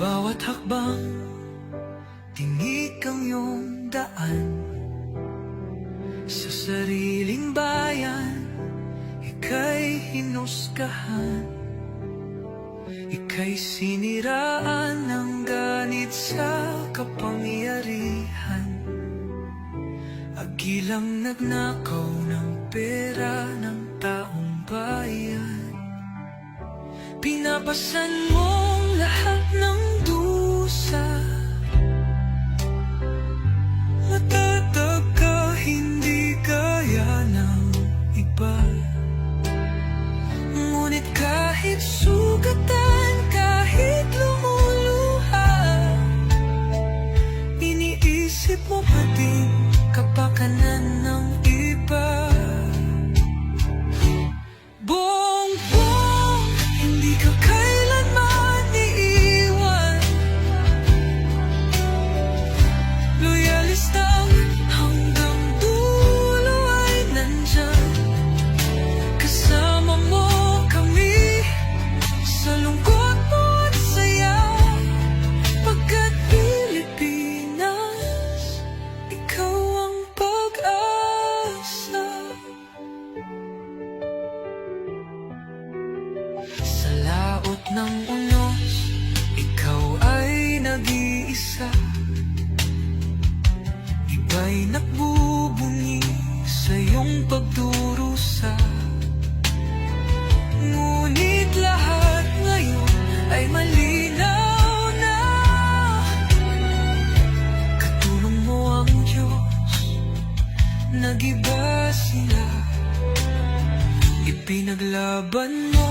bawat hakbang Tinig ang iyong daan. Sa sariling bayan Ika'y hinusgahan. Ika'y siniraan ng ganit sa kapangyarihan. Agilang nagnakaw ng pera ng taong bayan. Pinapasan lahat Isip mo pati kapakanan ng ng unos Ikaw ay nag-iisa. Iba'y nagbubungi sa iyong pagdurusa. Ngunit lahat ngayon ay malinaw na. Katulong mo ang Diyos nag sila. Ipinaglaban mo